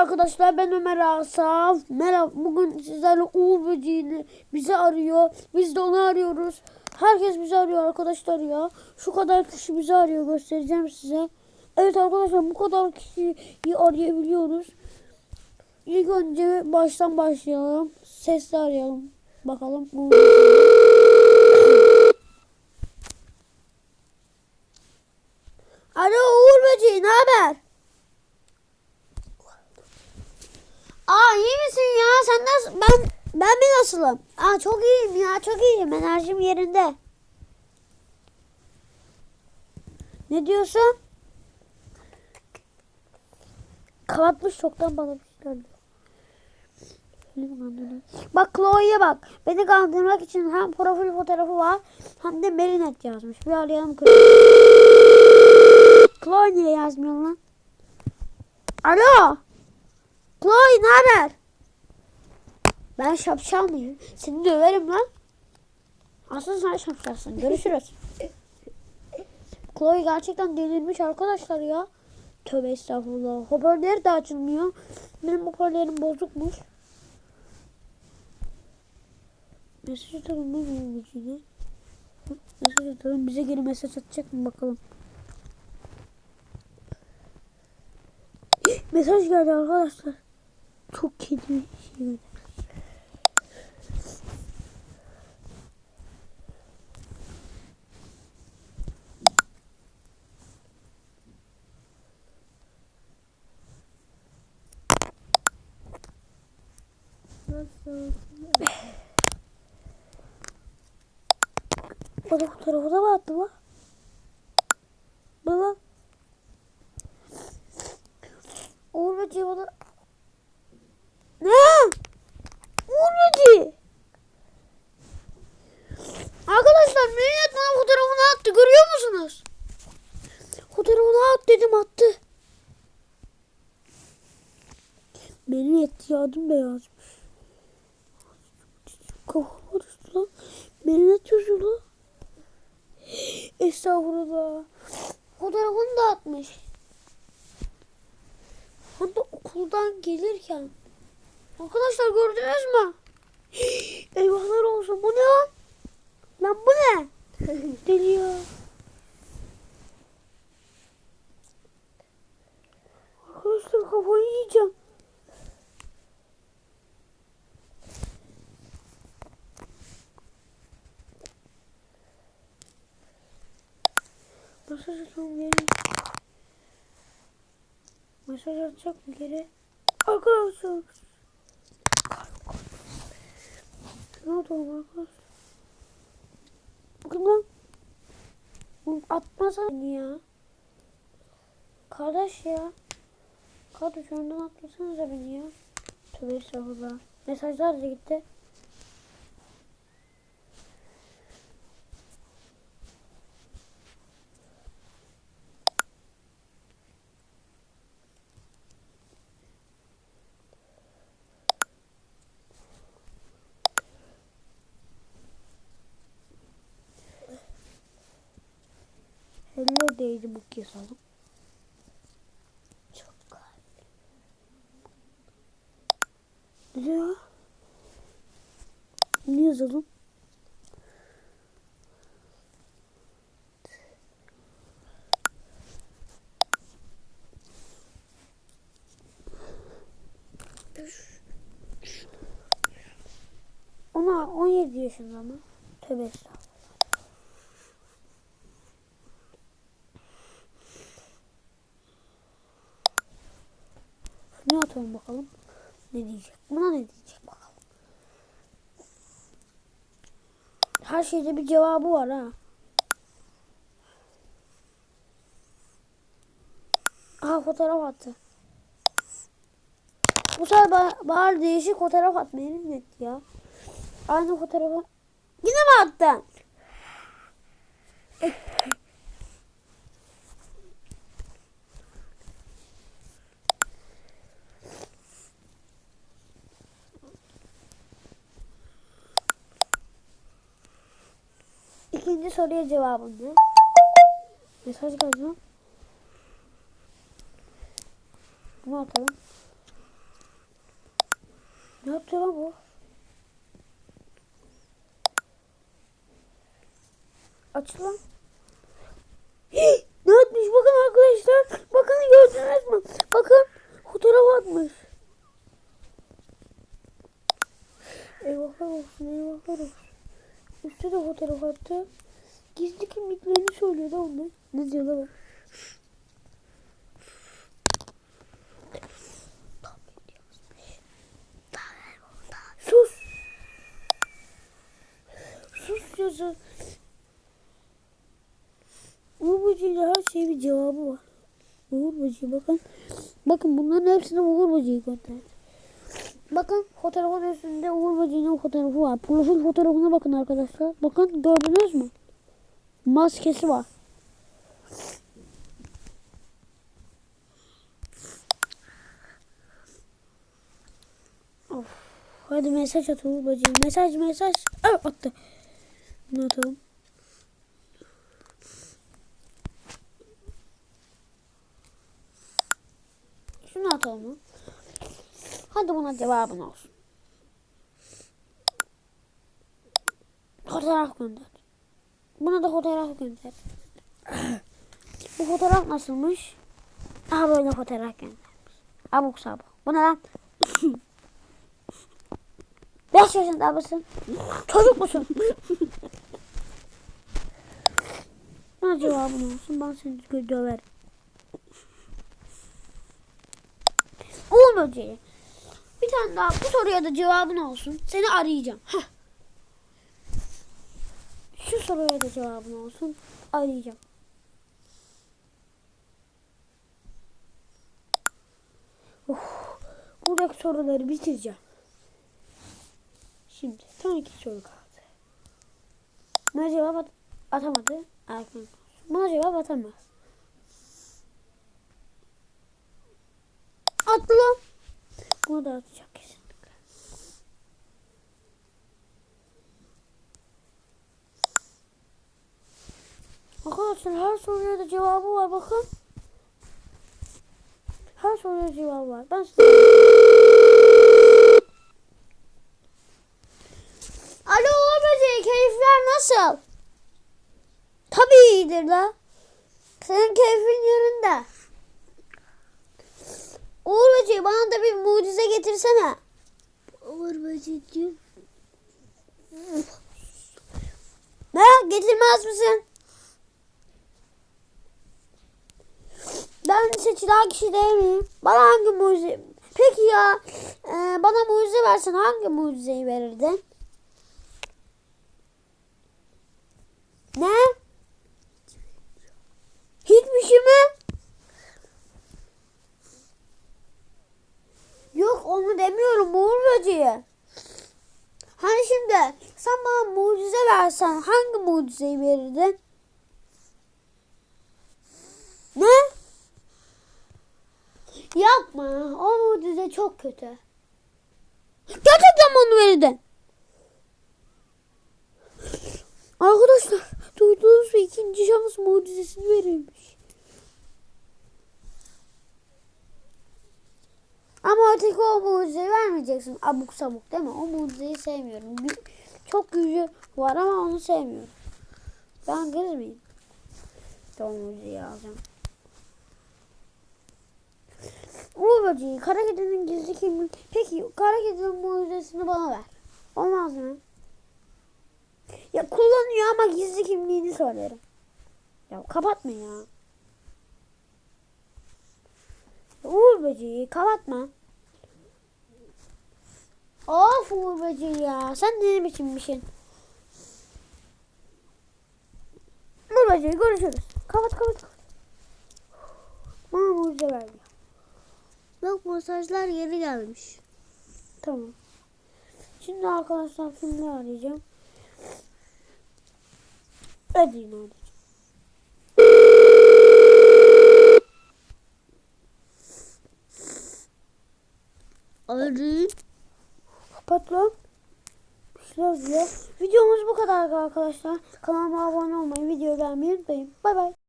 Arkadaşlar ben Ömer Asaf. Merhaba. Bugün sizlerle Uğur Böceği'ni bizi arıyor. Biz de onu arıyoruz. Herkes bizi arıyor arkadaşlar ya. Şu kadar kişi bizi arıyor. Göstereceğim size. Evet arkadaşlar bu kadar kişiyi arayabiliyoruz. İlk önce baştan başlayalım. Sesle arayalım. Bakalım. Uğur Alo Uğur Böceği ne haber? Aa iyi misin ya? Sen nasıl? Ben nasılım? Aa çok iyiyim ya. Çok iyiyim. Enerjim yerinde. Ne diyorsun? Kapatmış çoktan bana bir kandırıyor? Bak Chloe'ye bak. Beni kandırmak için hem profil fotoğrafı var hem de Merinet yazmış. Bir arayalım. Chloe niye yazmıyor lan? Alo. Chloe ne haber? Ben şapşal mıyım? Seni döverim lan. Aslında sen şapşalsın. Görüşürüz. Chloe gerçekten delirmiş arkadaşlar ya. Tövbe estağfurullah. Hoparlör de açılmıyor. Benim hoparlörüm bozukmuş. Mesaj atalım mı bu vücudu? Mesaj atalım. Bize geri mesaj atacak mı bakalım. Mesaj geldi arkadaşlar. Çok kedi şey. Da fotoğrafı da mı attı lan? Baba. Uğur Böceği bana... Ne? Uğur Böceği. Arkadaşlar Merinet bana fotoğrafını attı görüyor musunuz? Fotoğrafını at dedim attı. Merinet yardım da yazmış. Kafama düştü lan. Merinet yazıyor lan. Estağfurullah. Fotoğrafını da atmış. Hem de okuldan gelirken. Arkadaşlar gördünüz mü? Eyvahlar olsun. Bu ne lan? Lan bu ne? Deli ya. Arkadaşlar kafayı yiyeceğim. Mesaj atalım geri. Mesaj atacak mı geri? Arkadaşlar. Ne oldu arkadaşlar? Bakın lan. Atmasana ya. Kardeş ya. Kardeş önden atmasanıza beni ya. Tövbe estağfurullah. Mesajlar da gitti. Değdi bu yazalım. Çok Ne ya? Ne yazalım? Ona 17 yaşında mı? Tövbe estağfurullah. Ne atalım bakalım. Ne diyecek? Buna ne diyecek bakalım. Her şeyde bir cevabı var ha. Aha fotoğraf attı. Bu sefer ba bari değişik fotoğraf atmayı net ya. Aynı fotoğrafı. Yine mi attın? İkinci soruya cevabım ne? Mesaj geldi lan. Bunu atalım. Ne yaptı lan bu? Aç lan. Ne atmış bakın arkadaşlar. Bakın gördünüz mü? Bakın fotoğraf atmış. Eyvahlar olsun eyvahlar olsun. Üstte de fotoğraf attı. Gizli kimliklerini söylüyor da onlar. Ne diyor lan? Sus. Sus yazı. Uğur böceğiyle her şeyin bir cevabı var. Uğur böceği bakın. Bakın bunların hepsine Uğur böceği gönderdi. Bakın fotoğrafın üstünde Uğur böceğinin fotoğrafı var. Profil fotoğrafına bakın arkadaşlar. Bakın gördünüz mü? Maskesi var. Of. Hadi mesaj at Uğur böceği. Mesaj mesaj. Aa, attı. Bunu atalım. Şunu atalım? Hadi buna cevabın olsun. Fotoğraf gönder. Buna da fotoğraf gönder. Bu fotoğraf nasılmış? Aha böyle fotoğraf göndermiş. Abuk sabuk. Bu ne lan? 5 yaşında mısın? Çocuk musun? Bana cevabın olsun. Ben seni döverim. Uğur böceği. Bir tane daha bu soruya da cevabın olsun. Seni arayacağım. Heh. Şu soruya da cevabın olsun. Arayacağım. Of. Buradaki soruları bitireceğim. Şimdi son iki soru kaldı. Buna cevap at- atamadı. Erken. Buna cevap atamaz. Attı lan. Bunu da atacak Arkadaşlar her soruya da cevabı var bakın. Her soruya cevabı var. Ben size... Alo Böceği keyifler nasıl? Tabii iyidir la. Senin keyfin yerinde. Uğur Böceği bana da bir mucize getirsene. Uğur Böceği Ne? Getirmez misin? Ben seçilen kişi değil miyim? Bana hangi mucize... Peki ya e, bana mucize versen hangi mucizeyi verirdin? Ne? Hiçbir şey mi? Yok onu demiyorum Uğur Böceği. Hani şimdi sen bana mucize versen hangi mucizeyi verirdin? Ne? Yapma. O mucize çok kötü. Gerçekten mi onu verirdin? Arkadaşlar duyduğunuz ikinci şans mucizesini verilmiş. Ama öteki o mucizeyi vermeyeceksin. Abuk sabuk değil mi? O mucizeyi sevmiyorum. Çok gücü var ama onu sevmiyorum. Ben kız mıyım? Tamam mucizeyi alacağım. Uğur böceği, kara kedinin gizli kimliği. Peki kara kedinin mucizesini bana ver. Olmaz mı? Ya kullanıyor ama gizli kimliğini söylerim. Ya kapatma ya. Uğur böceği kapatma. Of Uğur böceği ya. Sen ne biçim bir şey? Uğur böceği görüşürüz. Kapat kapat kapat. Bana mucize vermiyor. Bak mesajlar geri gelmiş. Tamam. Şimdi arkadaşlar kimleri arayacağım? Ödeyim arayacağım. Arayın. Kapat lan. Videomuz bu kadar arkadaşlar. Kanalıma abone olmayı, videoyu beğenmeyi unutmayın. Bay bay.